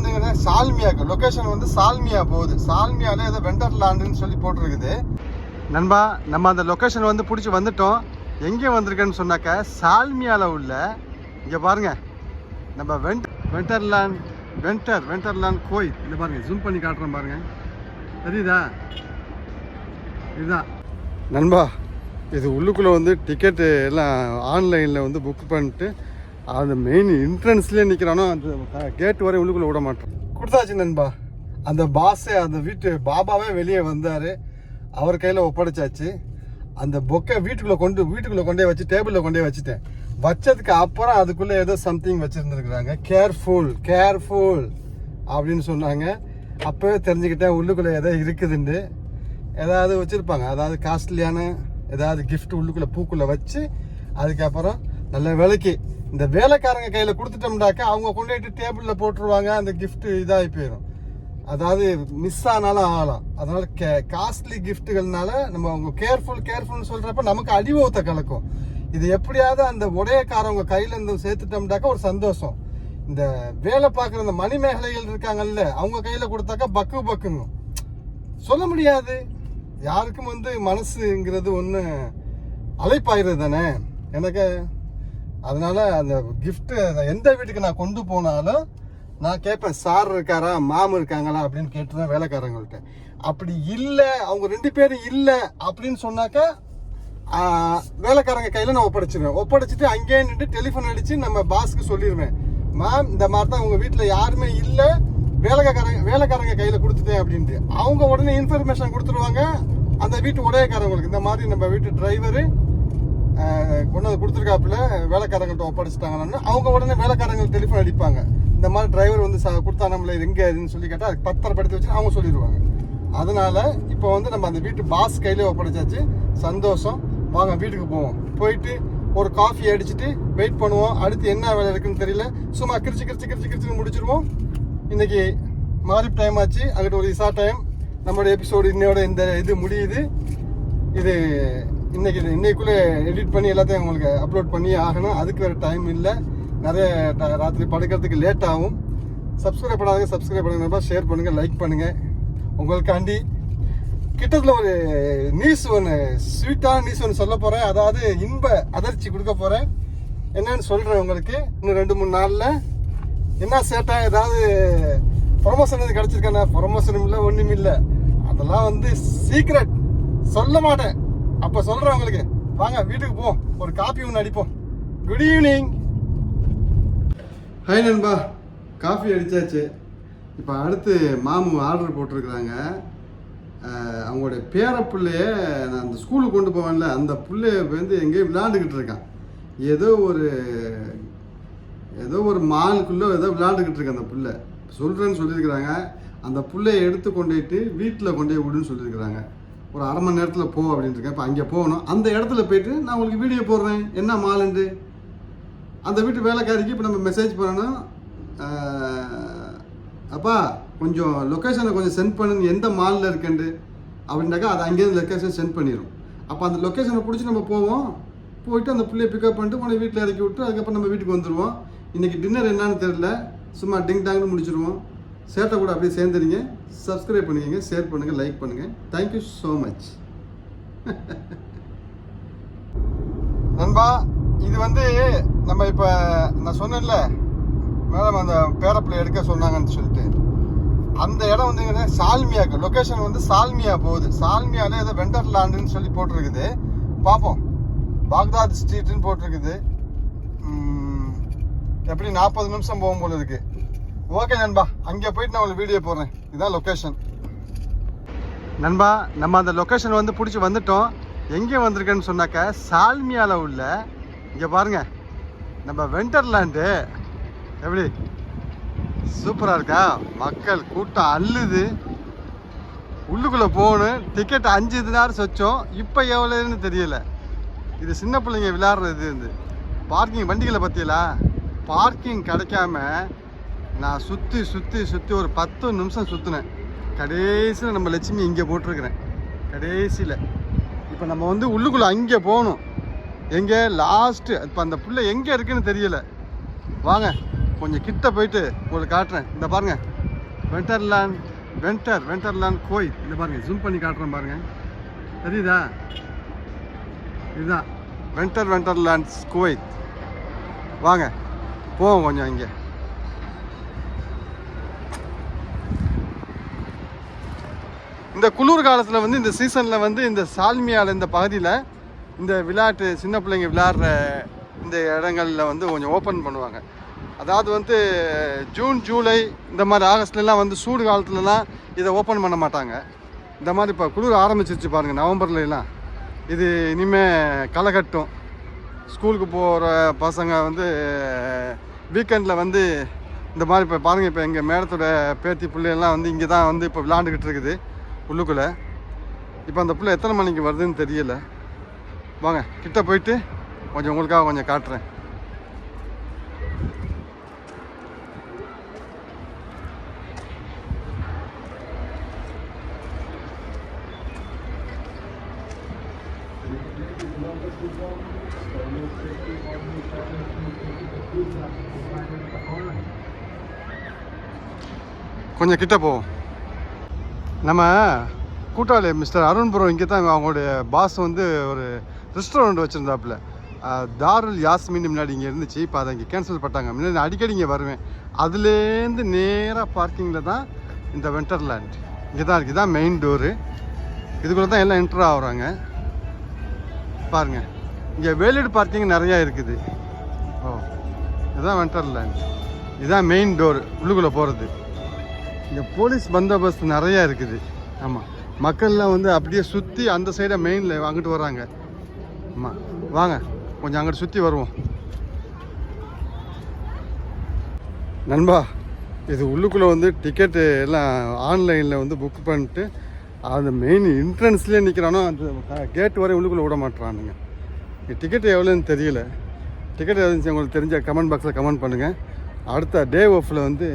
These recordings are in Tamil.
வந்தீங்கன்னா சால்மியாக்கு லொக்கேஷன் வந்து சால்மியா போகுது. சால்மியாவில் ஏதோ வெண்டர்லாண்டுன்னு சொல்லி போட்டிருக்குது. நண்பா நம்ம அந்த லொக்கேஷன் வந்து பிடிச்சி வந்துட்டோம். எங்கே வந்திருக்கேன்னு சொன்னாக்க சால்மியாவில் உள்ள இங்கே பாருங்க. நம்ம வெண்ட் வெண்டர்லாண்ட் வெண்டர் வெண்டர்லாண்ட் கோயில். இந்த பாருங்கள் ஜூம் பண்ணி காட்டுறேன் பாருங்கள் தெரியுதா? இதுதான். நண்பா இது உள்ளுக்குள்ளே வந்து டிக்கெட்டு எல்லாம் ஆன்லைனில் வந்து புக் பண்ணிட்டு அந்த மெயின் என்ட்ரன்ஸ்லேயே நிற்கிறானோ அந்த கேட் வரை உள்ளுக்குள்ளே விட மாட்டோம் கொடுத்தாச்சு நண்பா. அந்த பாஸே அந்த வீட்டு பாபாவே வெளியே வந்தார். அவர் கையில் ஒப்படைச்சாச்சு. அந்த பொக்கை வீட்டுக்குள்ளே கொண்டு வீட்டுக்குள்ளே கொண்டே வச்சு டேபிளில் கொண்டே வச்சுட்டேன். வச்சதுக்கு அப்புறம் அதுக்குள்ளே ஏதோ சம்திங் வச்சுருந்துருக்குறாங்க. கேர்ஃபுல் கேர்ஃபுல் அப்படின்னு சொன்னாங்க. அப்போவே தெரிஞ்சுக்கிட்டேன் உள்ளுக்குள்ளே ஏதோ இருக்குதுண்டு. ஏதாவது வச்சுருப்பாங்க. அதாவது காஸ்ட்லியான ஏதாவது கிஃப்ட் உள்ளுக்குள்ளே பூக்குள்ளே வச்சு அதுக்கப்புறம் நல்ல விலைக்கு. இந்த வேலைக்காரங்க கையில் கொடுத்துட்டோம்னாக்கா அவங்க கொண்டு போயிட்டு டேபிளில் போட்டுருவாங்க அந்த கிஃப்ட்டு இதாகி போயிடும் அதாவது மிஸ் ஆனாலும் ஆகலாம். அதனால கே காஸ்ட்லி கிஃப்ட்டுகள்னால நம்ம அவங்க கேர்ஃபுல் கேர்ஃபுல்னு சொல்கிறப்ப நமக்கு அடிவத்தை கலக்கும். இது எப்படியாவது அந்த உடையக்காரவங்க கையில் இருந்து சேர்த்துட்டோம்னாக்கா ஒரு சந்தோஷம். இந்த வேலை பார்க்குற இந்த மணிமேகலைகள் இருக்காங்கல்ல அவங்க கையில் கொடுத்தாக்கா பக்கு பக்குங்க சொல்ல முடியாது. யாருக்கும் வந்து மனசுங்கிறது ஒன்று அழைப்பாயிடுது தானே எனக்கு அதனால அந்த கிஃப்ட்டு எந்த வீட்டுக்கு நான் கொண்டு போனாலும் நான் கேட்பேன் சார் இருக்காரா? மாம் இருக்காங்களா? அப்படின்னு கேட்டுதான் வேலைக்காரங்கள்ட்ட. அப்படி இல்லை அவங்க ரெண்டு பேரும் இல்லை அப்படின்னு சொன்னாக்கா வேலைக்காரங்க கையில் நான் ஒப்படைச்சிருவேன். ஒப்படைச்சிட்டு அங்கேயே நின்று டெலிஃபோன் அடித்து நம்ம பாஸ்க்கு சொல்லிடுவேன் மேம் இந்த மாதிரி தான் உங்கள் வீட்டில் யாருமே இல்லை வேலைக்காரங்க வேலைக்காரங்க கையில் கொடுத்துட்டேன் அப்படின்ட்டு. அவங்க உடனே இன்ஃபர்மேஷன் கொடுத்துருவாங்க அந்த வீட்டு உடையக்காரங்களுக்கு. இந்த மாதிரி நம்ம வீட்டு டிரைவரு கொண்டு வந்து கொடுத்துருக்காப்புல வேலைக்காரங்கள்ட்ட ஒப்படைச்சிட்டாங்கன்னா அவங்க உடனே வேலைக்காரங்களுக்கு டெலிஃபோன் அடிப்பாங்க. இந்த மாதிரி டிரைவர் வந்து கொடுத்தா நம்மள எங்கே இதுன்னு சொல்லி கேட்டால் அதுக்கு பத்திரப்படுத்தி வச்சு அவங்க சொல்லிடுவாங்க. அதனால இப்போ வந்து நம்ம அந்த வீட்டு பாஸ் கையிலே ஒப்படைச்சாச்சு. சந்தோஷம். வாங்க வீட்டுக்கு போவோம். போயிட்டு ஒரு காஃபி அடிச்சுட்டு வெயிட் பண்ணுவோம். அடுத்து என்ன வேலை இருக்குன்னு தெரியல. சும்மா கிரிச்சு கிரிச்சு கிரிச்சு கிரிச்சு முடிச்சிருவோம். இன்னைக்கு மாரிப் டைம் ஆச்சு. அங்கிட்ட ஒரு இசா டைம் நம்மளோட எபிசோடு இன்னையோட இந்த இது முடியுது. இது இன்னைக்கு இது இன்னைக்குள்ளே எடிட் பண்ணி எல்லாத்தையும் உங்களுக்கு அப்லோட் பண்ணி ஆகணும். அதுக்கு வேறு டைம் இல்லை. நிறைய ட- ராத்திரி படுக்கிறதுக்கு லேட் ஆகும். சப்ஸ்கிரைப் பண்ணாதீங்க சப்ஸ்கிரைப் பண்ணுங்க. ஷேர் பண்ணுங்கள் லைக் பண்ணுங்கள் உங்களுக்காண்டி கிட்டத்தில் ஒரு நியூஸ் ஒன்று ஸ்வீட்டான நியூஸ் ஒன்று சொல்ல போகிறேன் அதாவது இன்ப அதிர்ச்சி கொடுக்க போகிறேன் என்னன்னு சொல்கிறேன் உங்களுக்கு. இன்னும் ரெண்டு மூணு நாளில். என்ன சேட்டா? ஏதாவது ப்ரொமோஷன் எதுவும் கிடச்சிருக்கானே? ப்ரொமோஷனும் இல்லை ஒன்றும் இல்லை அதெல்லாம் வந்து சீக்ரெட் சொல்ல மாட்டேன். அப்போ சொல்கிறேன் உங்களுக்கு. வாங்க வீட்டுக்கு போ. ஒரு காப்பி ஒன்று அடிப்போம். குட் ஈவினிங் ஹாய் நண்பா. காஃபி அடித்தாச்சு இப்போ அடுத்து மாமு ஆர்டர் போட்டிருக்கிறாங்க. அவங்களுடைய பேர பிள்ளைய நான் அந்த ஸ்கூலுக்கு கொண்டு போவேன்ல அந்த பிள்ளைய வந்து எங்கேயோ விளையாண்டுக்கிட்டு இருக்கான். ஏதோ ஒரு ஏதோ ஒரு மாலுக்குள்ளே ஏதோ விளையாண்டுக்கிட்டு இருக்கு அந்த பிள்ளை. சொல்கிறேன்னு சொல்லியிருக்கிறாங்க. அந்த பிள்ளைய எடுத்து கொண்டு போயிட்டு வீட்டில் கொண்டு போய் விடுன்னு சொல்லியிருக்கிறாங்க. ஒரு அரை மணி நேரத்தில் போ அப்படின்னு இருக்கேன். இப்போ அங்கே போகணும். அந்த இடத்துல போயிட்டு நான் உங்களுக்கு வீடியோ போடுறேன். என்ன மாலுண்டு அந்த வீட்டு வேலைக்காரிக்கு இப்போ நம்ம மெசேஜ் பண்ணணும். அப்பா கொஞ்சம் லொக்கேஷனை கொஞ்சம் சென்ட் பண்ணுங்க எந்த மாலில் இருக்குண்டு அப்படின்னாக்கா அது அங்கேருந்து லொக்கேஷன் சென்ட் பண்ணிடும் அப்போ அந்த லொக்கேஷனை பிடிச்சி நம்ம போவோம். போயிட்டு அந்த பிள்ளைய பிக்கப் பண்ணிட்டு உடனே வீட்டில் இறக்கி விட்டு அதுக்கப்புறம் நம்ம வீட்டுக்கு வந்துடுவோம் இன்றைக்கி டின்னர் என்னன்னு தெரில சும்மா டிங் டாங்னு முடிச்சிடுவோம் சேட்டை கூட அப்படியே சேர்ந்துடுங்க. சப்ஸ்கிரைப் பண்ணிக்கங்க ஷேர் பண்ணுங்கள் லைக் பண்ணுங்கள் தேங்க்யூ ஸோ மச் நண்பா இது வந்து நம்ம இப்போ நான் சொன்னேன்ல மேடம் அந்த பேரப்பிள்ளை எடுக்க சொன்னாங்கன்னு சொல்லிட்டு. அந்த இடம் வந்து சால்மியாக்கு லொக்கேஷன் வந்து சால்மியா போகுது. சால்மியாவில் ஏதோ வெண்டர்லாண்டுன்னு சொல்லி போட்டிருக்குது. பார்ப்போம் பாக்தாத் ஸ்ட்ரீட்டுன்னு போட்டிருக்குது. எப்படி நாற்பது நிமிஷம் போகும் போல இருக்குது ஓகே நண்பா அங்கே போயிட்டு நான் உங்களுக்கு வீடியோ போடுறேன். இதுதான் லொக்கேஷன் நண்பா நம்ம அந்த லொக்கேஷன் வந்து பிடிச்சி வந்துட்டோம். எங்கே வந்திருக்கேன்னு சொன்னாக்க சால்மியாவில் உள்ள இங்கே பாருங்க நம்ம வெண்டர்லாண்டு எப்படி? சூப்பராக இருக்கா? மக்கள் கூட்டம் அள்ளுது. உள்ளுக்குள்ளே போகணும். டிக்கெட் அஞ்சு தினார் சொச்சோம். இப்போ எவ்வளோன்னு தெரியல. இது சின்ன பிள்ளைங்க விளையாடுறது இது. பார்க்கிங் வண்டிகளை பற்றியலா பார்க்கிங் கிடைக்காம நான் சுற்றி சுற்றி சுற்றி ஒரு பத்து நிமிஷம் சுற்றினேன் கடைசியில் நம்ம லட்சுமி இங்கே போட்டிருக்கிறேன். கடைசியில். இப்போ நம்ம வந்து உள்ளுக்குள்ளே அங்கே போகணும். எங்கே? லாஸ்ட்டு இப்போ அந்த புள்ள எங்கே இருக்குன்னு தெரியல. வாங்க கொஞ்சம் கிட்ட போயிட்டு உங்களுக்கு காட்டுறேன். இந்த பாருங்க. வெண்டர்லேண்ட் வெண்டர் வெண்டர்லேண்ட் கோயில். இந்த பாருங்க ஜூம் பண்ணி காட்டுறேன் பாருங்க. தெரியுதா? இதுதான். வெண்டர் வெண்டர்லேண்ட்ஸ் கோயில். வாங்க போவோம் கொஞ்சம் இங்கே. இந்த குளிர் காலத்தில் வந்து இந்த சீசனில் வந்து இந்த சால்மியால் இந்த பகுதியில் இந்த விளையாட்டு சின்ன பிள்ளைங்க விளையாடுற இந்த இடங்களில் வந்து கொஞ்சம் ஓப்பன் பண்ணுவாங்க. அதாவது வந்து ஜூன் ஜூலை இந்த மாதிரி ஆகஸ்ட்லலாம் வந்து சூடு காலத்துலலாம் இதை ஓப்பன் பண்ண மாட்டாங்க. இந்த மாதிரி இப்போ குளிர் ஆரம்பிச்சிருச்சு பாருங்கள் நவம்பர்லாம் இது இனிமேல் களை கட்டும் ஸ்கூலுக்கு போகிற பசங்க வந்து வீக்கெண்டில் வந்து இந்த மாதிரி இப்போ பாருங்கள் இப்போ எங்கள் மேடத்தோட பேத்தி பிள்ளைகள்லாம் வந்து இங்கே தான் வந்து இப்போ விளாண்டுக்கிட்டு இருக்குது. உள்ளுக்குள்ளே. இப்போ அந்த பிள்ளை எத்தனை மணிக்கு வருதுன்னு தெரியல. வாங்க கிட்ட போயிட்டு கொஞ்சம் உங்களுக்காக கொஞ்சம் காட்டுறேன். கொஞ்சம் கிட்ட போவோம் நம்ம கூட்டாளி மிஸ்டர் அருண் ப்ரோ இங்கே தான் அவங்களுடைய பாஸ் வந்து ஒரு ரெஸ்டாரண்ட் வச்சுருந்தாப்புல. தாருல் யாஸ்மின் முன்னாடி இங்கே இருந்துச்சு இப்போ அதை இங்கே கேன்சல் பண்ணிட்டாங்க. முன்னாடி அடிக்கடி இங்கே வருவேன். அதுலேருந்து நேராக பார்க்கிங்கில் தான் இந்த வெண்டர்லேண்ட் இங்கே தான் இருக்குது இதான் மெயின் டோரு இதுக்குள்ளே தான் எல்லாம் என்ட்ரு ஆகுறாங்க. பாருங்கள் இங்கே வேலிடு பார்க்கிங் நிறையா இருக்குது. ஓ இதுதான் வெண்டர்லேண்ட் இதுதான் மெயின் டோர் உள்ளுக்குள்ளே போகிறது. இங்கே போலீஸ் பந்தோபஸ்து நிறையா இருக்குது. ஆமாம் மக்கள்லாம் வந்து அப்படியே சுற்றி அந்த சைடை மெயினில் அங்கிட்டு வராங்க ஆமாம் வாங்க. கொஞ்சம் அங்கிட்டு சுற்றி வருவோம். நண்பா இது உள்ளுக்குள்ளே வந்து டிக்கெட்டு எல்லாம் ஆன்லைனில் வந்து புக் பண்ணிட்டு அந்த மெயின் என்ட்ரன்ஸ்லேயே நிற்கிறானோ அந்த கேட் வரை உள்ளுக்குள்ளே விட மாட்டுறானுங்க டிக்கெட் எவ்வளோன்னு தெரியல. டிக்கெட் எதுவும் உங்களுக்கு தெரிஞ்ச கமெண்ட் பாக்ஸில் கமெண்ட் பண்ணுங்கள் அடுத்த டே ஆஃபில் வந்து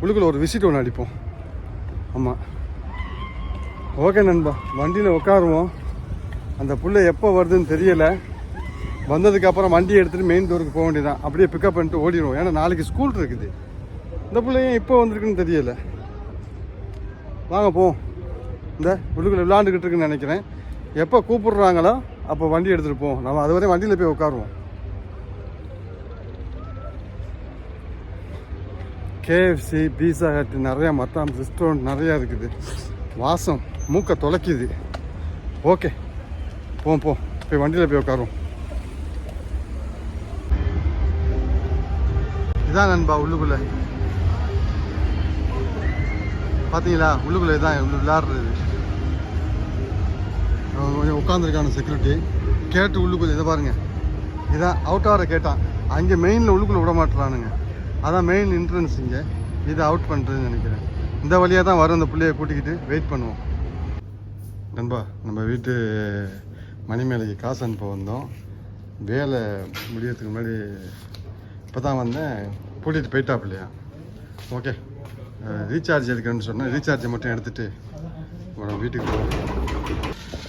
உள்ளுக்குள்ள ஒரு விசிட் ஒன்று அடிப்போம். ஆமாம் ஓகே நண்பா. வண்டியில் உட்காருவோம். அந்த புள்ள எப்போ வருதுன்னு தெரியலை. வந்ததுக்கப்புறம் வண்டி எடுத்துகிட்டு மெயின் டோருக்கு போக வேண்டியதான் அப்படியே பிக்கப் பண்ணிட்டு ஓடிடுவோம். ஏன்னா நாளைக்கு ஸ்கூல் இருக்குது. இந்த பிள்ளையும் இப்போ வந்திருக்குன்னு தெரியலை. வாங்க போவோம். இந்த உள்ளுக்குள்ள விளாண்டுக்கிட்டு இருக்குன்னு நினைக்கிறேன். எப்போ கூப்பிடுறாங்களோ அப்போ வண்டி எடுத்துகிட்டு போவோம். நம்ம அது வரையும் வண்டியில் போய் உட்காருவோம். கேஎஃப்சி பீஸா ஹட் நிறையா மற்ற ரெஸ்டாரண்ட் நிறையா இருக்குது. வாசம் மூக்கை தொலைக்குது. ஓகே போம் போ. போய் வண்டியில் போய் உட்காருவோம். இதான் நண்பா உள்ளுக்குள்ள. பார்த்தீங்களா உள்ளுக்குள்ள இதான் உள்ள விளையாடுறது கொஞ்சம் உட்காந்துருக்கான செக்யூரிட்டி கேட்டு உள்ளுக்குள்ள இதை பாருங்க. இதான் அவுட்டாரை கேட்டான். அங்கே மெயினில் உள்ளுக்குள்ளே விட மாட்டுறானுங்க அதான் மெயின் என்ட்ரன்ஸ் இங்கே. இதை அவுட் பண்ணுறதுன்னு நினைக்கிறேன். இந்த வழியாக தான் வரும் அந்த பிள்ளையை கூட்டிக்கிட்டு. வெயிட் பண்ணுவோம். நண்பா நம்ம வீட்டு மணிமேலைக்கு காசு அனுப்ப வந்தோம். வேலை முடியறதுக்கு முன்னாடி இப்போ தான் வந்தேன் கூட்டிகிட்டு போயிட்டாப்லையா ஓகே ரீசார்ஜ் எடுக்கிறேன்னு சொன்னேன். ரீசார்ஜை மட்டும் எடுத்துகிட்டு நம்ம வீட்டுக்கு போவோம்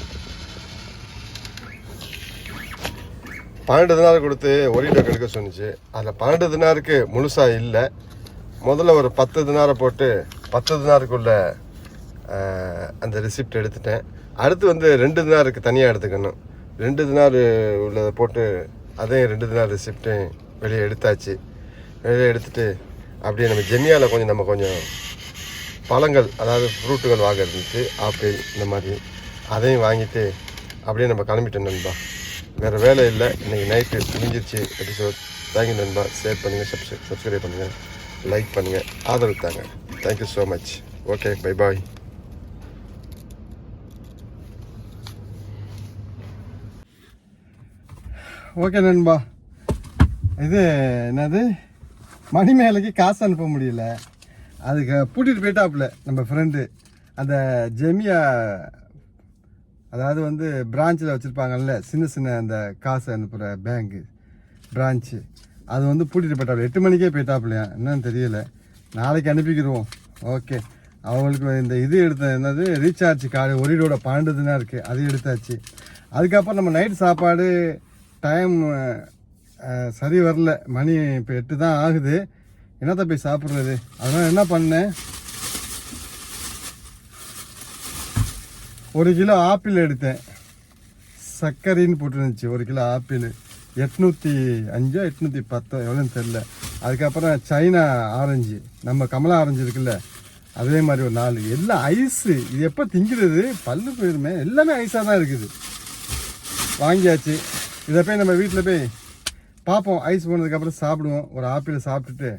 பன்னெண்டு தினார் கொடுத்து ஒரு கிலோ எடுக்க சொன்னிச்சு. அதில் பன்னெண்டு தினாருக்கு முழுசாக இல்லை. முதல்ல ஒரு பத்து தினாரை போட்டு பத்து தினாருக்குள்ள அந்த ரிசிப்ட் எடுத்துட்டேன். அடுத்து வந்து ரெண்டு தினாருக்கு தனியாக எடுத்துக்கணும். ரெண்டு தினார் உள்ளதை போட்டு அதையும் ரெண்டு தினார் ரிசிப்டையும் வெளியே எடுத்தாச்சு. வெளியே எடுத்துட்டு அப்படியே நம்ம ஜெமியாவில் கொஞ்சம் நம்ம கொஞ்சம் பழங்கள் அதாவது ஃப்ரூட்டுகள் வாங்க இருந்துச்சு ஆப்பிள் இந்த மாதிரி அதையும் வாங்கிட்டு அப்படியே நம்ம கிளம்பிட்டோம் நண்பா. வேறு வேலை இல்லை. இன்றைக்கி நைட்டு முடிஞ்சிருச்சு. எபிசோட் தேங்க்யூ நண்பா ஷேர் பண்ணுங்கள் சப்ஸ்கிரை சப்ஸ்கிரைப் பண்ணுங்கள் லைக் பண்ணுங்கள் ஆதரவு தாங்க. Thank you so much okay bye bye okay நண்பா. இது என்னது? மணிமேலைக்கு காசு அனுப்ப முடியல. அதுக்கு கூட்டிகிட்டு போயிட்டாப்புல நம்ம ஃப்ரெண்டு அந்த ஜெமியா அதாவது வந்து பிரான்ச்சில் வச்சுருப்பாங்கல்ல சின்ன சின்ன அந்த காசு அனுப்புகிற பேங்க்கு பிரான்ச்சு அது வந்து பூட்டிட்டு போயிட்டாப்புல எட்டு மணிக்கே போயிட்டாப்புலையா என்னன்னு தெரியல. நாளைக்கு அனுப்பிக்கிடுவோம் ஓகே அவங்களுக்கு இந்த இது எடுத்த என்னது? ரீசார்ஜ் கார்டு ஒரிடோட பன்னெண்டுதுனா இருக்குது அது எடுத்தாச்சு. அதுக்கப்புறம் நம்ம நைட் சாப்பாடு டைம் சரி வரல. மணி இப்போ எட்டு தான் ஆகுது. என்னத்தை போய் சாப்பிட்றது? அதனால் என்ன பண்ணேன்? ஒரு கிலோ ஆப்பிள் எடுத்தேன். சர்க்கரைன்னு போட்டுருந்துச்சு. ஒரு கிலோ ஆப்பிள். எட்நூற்றி அஞ்சோ எட்நூற்றி பத்தோ எவ்வளோன்னு தெரில அதுக்கப்புறம் சைனா ஆரஞ்சு. நம்ம கமலா ஆரஞ்சு இருக்குல்ல அதே மாதிரி ஒரு நாலு. எல்லாம் ஐஸு. இது எப்போ திங்கிறது? பல்லு போயிருமே. எல்லாமே ஐஸாக தான் இருக்குது. வாங்கியாச்சு. இதை போய் நம்ம வீட்டில் போய் பார்ப்போம். ஐஸ் போனதுக்கப்புறம் சாப்பிடுவோம். ஒரு ஆப்பிள் சாப்பிட்டுட்டு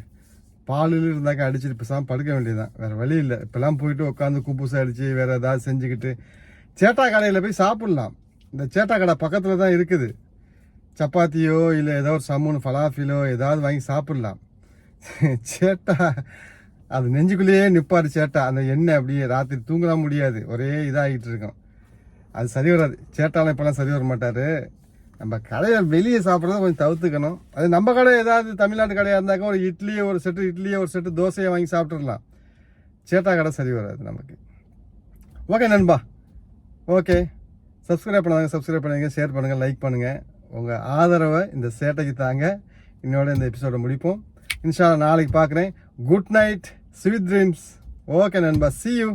பாலில் இருந்தாக்கா அடிச்சுட்டு பேசாமல் படுக்க வேண்டியதுதான். வேறு வழி இல்லை. இப்போலாம் போயிட்டு உட்காந்து கூப்பூசை அடித்து வேறு ஏதாவது செஞ்சுக்கிட்டு சேட்டா கடையில் போய் சாப்பிட்லாம். இந்த சேட்டா கடை பக்கத்தில் தான் இருக்குது. சப்பாத்தியோ இல்லை ஏதோ ஒரு சமூன் ஃபலாஃபிலோ ஏதாவது வாங்கி சாப்பிட்லாம். சேட்டா அது நெஞ்சுக்குள்ளேயே நிற்பாரு சேட்டா. அந்த எண்ணெய் அப்படியே ராத்திரி தூங்கலாம் முடியாது. ஒரே இதாகிட்டு இருக்கும். அது சரி வராது. சேட்டாலாம் இப்போலாம் சரி வர மாட்டார். நம்ம கடையை வெளியே சாப்பிட்றத கொஞ்சம் தவிர்த்துக்கணும். அது நம்ம கடை ஏதாவது தமிழ்நாட்டு கடையாக இருந்தாக்கா ஒரு இட்லியை ஒரு செட்டு இட்லியை ஒரு செட்டு தோசையை வாங்கி சாப்பிட்றலாம் சேட்டா கடை சரி வராது நமக்கு. ஓகே நண்பா. ஓகே. சப்ஸ்கிரைப் பண்ணாங்க சப்ஸ்கிரைப் பண்ணுங்கள் ஷேர் பண்ணுங்கள் லைக் பண்ணுங்கள் உங்கள் ஆதரவை இந்த சேட்டைக்கு தாங்க. இன்னோட இந்த எபிசோடை முடிப்போம். இன்ஷா நாளைக்கு பார்க்குறேன். Good night sweet dreams okay நண்பா. See you